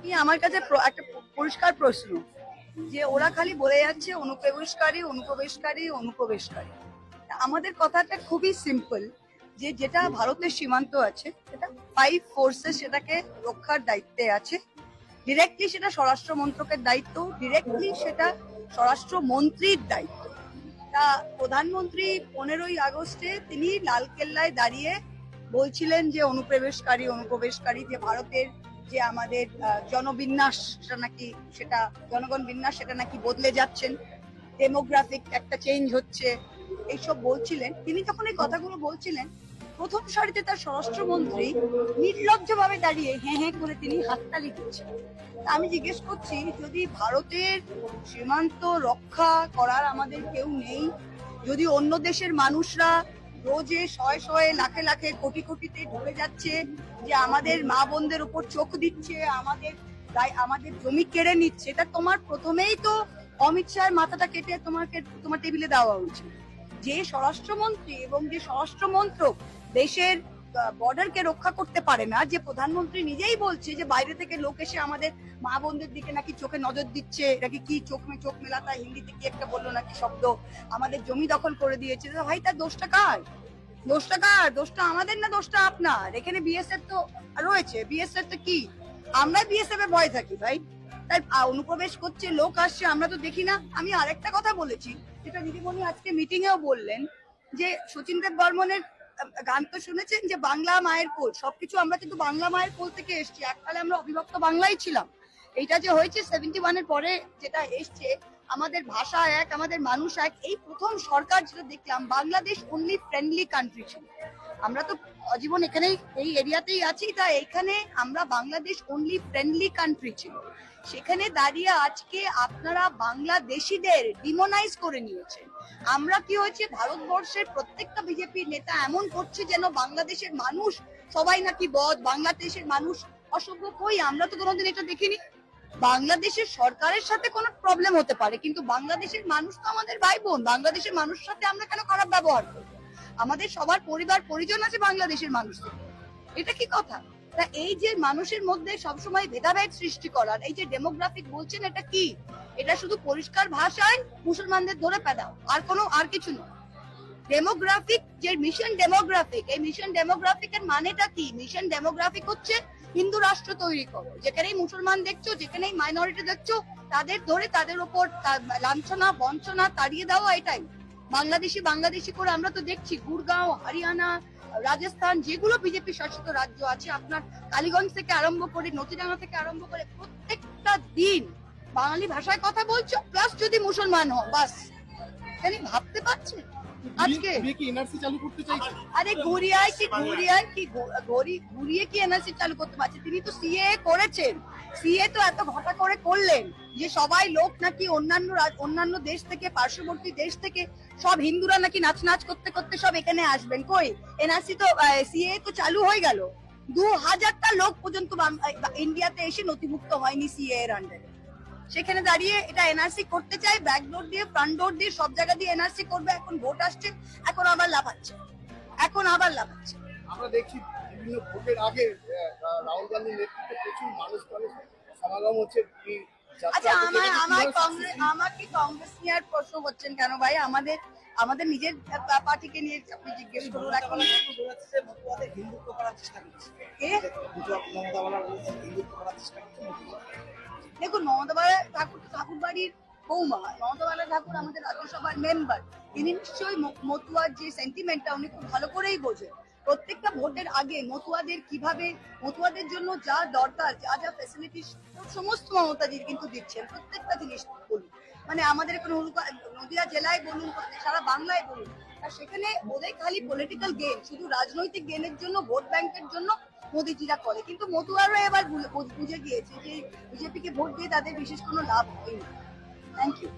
কি আমার কাছে একটা পরিষ্কার প্রশ্ন, যে ওরা খালি বলে যাচ্ছে অনুপ্রবেশকারী অনুপ্রবেশকারী অনুপ্রবেশকারী। আমাদের কথাটা খুবই সিম্পল যে যেটা ভারতের সীমান্ত আছে, সেটা ফাইভ ফোর্সেস সেটাকে রক্ষার দায়িত্বে আছে। ডিরেক্টলি সেটা স্বরাষ্ট্র মন্ত্রকের দায়িত্ব ডিরেক্টলি সেটা স্বরাষ্ট্র মন্ত্রীর দায়িত্ব। তা প্রধানমন্ত্রী পনেরোই আগস্টে তিনি লালকেল্লায় দাঁড়িয়ে বলছিলেন যে অনুপ্রবেশকারী অনুপ্রবেশকারী, যে ভারতের যে আমাদের জনবিন্যাস সেটা নাকি, সেটা, জনগণ বিন্যাস সেটা নাকি বদলে যাচ্ছেন ডেমোগ্রাফিক একটা চেঞ্জ হচ্ছে, এইসব বলছিলেন। তিনি যখন এই কথাগুলো বলছিলেন। প্রথম সারিতে তার স্বরাষ্ট্রমন্ত্রী নির্লজ্জভাবে দাঁড়িয়ে হ্যাঁ হ্যাঁ করে তিনি হাততালি দিচ্ছেন আমি জিজ্ঞেস করছি, যদি ভারতের সীমান্ত রক্ষা করার আমাদের কেউ নেই, যদি অন্য দেশের মানুষরা রোজে শয়ে শয়ে লাখে লাখে কোটি কোটিতে ঢুকে যাচ্ছে, যে আমাদের মা বোনদের উপর চোখ দিচ্ছে, আমাদের আমাদের জমি কেড়ে নিচ্ছে। এটা তোমার প্রথমেই তো অমিত শাহের মাথাটা কেটে তোমাকে, তোমার টেবিলে দেওয়া উচিত। যে স্বরাষ্ট্রমন্ত্রী এবং যে স্বরাষ্ট্র মন্ত্রক দেশের বর্ডারকে রক্ষা করতে পারে না, যে প্রধানমন্ত্রী নিজেই বলছে যে বাইরে থেকে লোক এসে আমাদের মা বোনদের দিকে নাকি চোখে নজর দিচ্ছে নাকি কি চোখ মে চোখ মেলাতা হিন্দিতে কি একটা বলল নাকি শব্দ, আমাদের জমি দখল করে দিয়েছে। ভাই, তার দোষটা কার? দোষটা কার? দোষটা আমাদের না দোষটা আপনার? এখানে বিএসএফ তো রয়েছে বিএসএফ তো কি? আমরা বিএসএফ এ ভয় থাকি ভাই। তাই অনুপ্রবেশ করছে, লোক আসছে, আমরা তো দেখি না। আমি আরেকটা কথা বলেছি, যেটা দিদিমণি আজকে মিটিং এও বললেন যে সচিন দেব বর্মনের গান তো শুনেছেন যে বাংলা মায়ের কোল, সবকিছু আমরা কিন্তু বাংলা মায়ের কোল থেকে এসছি। এককালে আমরা অবিভক্ত বাংলাই ছিলাম। এইটা যে হয়েছে সেভেন্টি ওয়ানের পরে যেটা এসছে আমাদের ভাষা এক, আমাদের মানুষ এক। এই প্রথম সরকার যেটা দেখলাম, বাংলাদেশ অনলি ফ্রেন্ডলি কান্ট্রি ছিল। আমরা তো জীবন এখানেই, এই এরিয়াতেই আছি তাই এখানে আমরা বাংলাদেশ অনলি ফ্রেন্ডলি কান্ট্রি ছিল। সেখানে দাঁড়িয়ে আজকে আপনারা বাংলাদেশিদের ডিমোনাইজ করে নিয়েছেন। আমরা কি হয়েছে, ভারতবর্ষের প্রত্যেকটা বিজেপি নেতা এমন করছে যেন বাংলাদেশের মানুষ সবাই নাকি বদ, বাংলাদেশের মানুষ অসভ্য কই? আমরা তো কোনোদিন এটা দেখিনি। বাংলাদেশের সরকারের সাথে কোনো প্রবলেম হতে পারে, কিন্তু বাংলাদেশের মানুষ তো আমাদের ভাই বোন বাংলাদেশের মানুষের সাথে আমরা কেন খারাপ ব্যবহার করব? আমাদের সবার পরিবার, পরিজন আছে বাংলাদেশের মানুষদের এটা কি কথা? তা এই যে মানুষের মধ্যে সবসময় ভেদাভেদ সৃষ্টি করার, এই যে ডেমোগ্রাফিক বলছেন এটা কি? এটা শুধু পরিষ্কার ভাষায় মুসলমানদের ধরে পেদাও, আর কোনো, আর কিছু নয়। ডেমোগ্রাফিক যে মিশন ডেমোগ্রাফিক এই মিশন ডেমোগ্রাফিকের মানেটা কি? মিশন ডেমোগ্রাফিক হচ্ছে হিন্দু রাষ্ট্র তৈরি করো। যেখানেই মুসলমান দেখছ, যেখানেই মাইনরিটি দেখছ, তাদের ধরে তাদের উপর লাঞ্ছনা, বঞ্চনা তাড়িয়ে দেওয়া এটাই। বাংলাদেশি বাংলাদেশি করে আমরা তো দেখছি, গুরগাঁও, হরিয়ানা, রাজস্থান, যেগুলো বিজেপি শাসিত রাজ্য আছে, আপনার কালীগঞ্জ থেকে আরম্ভ করে নতিডাঙ্গা থেকে আরম্ভ করে প্রত্যেকটা দিন বাঙালি ভাষায় কথা বলছো প্লাস যদি মুসলমান হও, বাস। ভাবতে পারছেন? আজকে? কি এনআরসি চালু করতে চাইছে? আরে কি কি ঘুরিয়ে কি এনআরসি চালু করতে পারছে? তিনি তো সিএ করেছেন। সিএ তো এত ঘটা করে করলেন যে সবাই লোক নাকি অন্যান্য অন্যান্য দেশ থেকে পার্শ্ববর্তী দেশ থেকে সব হিন্দুরা নাকি নাচ নাচ করতে করতে সব এখানে আসবেন। কই? এনআরসি তো সিএ তো চালু হয়ে গেল। দু হাজারটা লোক পর্যন্ত ইন্ডিয়াতে এসে নথিভুক্ত হয়নি সিএ এর আন্ডারে সেখানে দাঁড়িয়ে এটা এনআরসি করতে চাই ব্যাক ডোর দিয়ে ফ্রন্ট ডোর দিয়ে সব জায়গা দিয়ে এনআরসি করবে এখন ভোট আসছে এখন আবার লাফাচ্ছে এখন আবার লাফাচ্ছে। আমরা দেখছি বিভিন্ন ভোটের আগে রাহুল গান্ধীর নেতৃত্বে প্রচুর মানুষ মানুষ সমাগম হচ্ছে আচ্ছা আমার আমার কংগ্রেস আমাকে কংগ্রেস নিয়ে আর প্রশ্ন করছেন কেন ভাই? আমাদের আমাদের নিজের পার্টিকে নিয়ে আপনি জিজ্ঞেস করুন এখন। হিন্দুত্ব করার চেষ্টা করছে দেখুন, মমতা ঠাকুর ঠাকুর বাড়ির বৌমা, মমতা বালা ঠাকুর আমাদের রাজ্যসভার মেম্বার তিনি নিশ্চয়ই মতুয়ার যে সেন্টিমেন্টটা উনি খুব ভালো করেই বোঝেন। প্রত্যেকটা ভোটের আগে মতুয়াদের কীভাবে, মতুয়াদের জন্য যা দরকার, যা যা ফেসিলিটি সমস্ত মমতাজি কিন্তু দিচ্ছেন, প্রত্যেকটা জিনিস বলুন। মানে আমাদের এখন নদীয়া জেলায় বলুন, সারা বাংলায় বলুন আর সেখানে ওদের খালি পলিটিক্যাল গেম শুধু রাজনৈতিক গেমের জন্য ভোট ব্যাংকের জন্য মোদিজিরা করে। কিন্তু মতুয়ারও এবার বুঝে গিয়েছে যে বিজেপিকে ভোট দিয়ে তাদের বিশেষ কোনো লাভ হয়নি। Thank you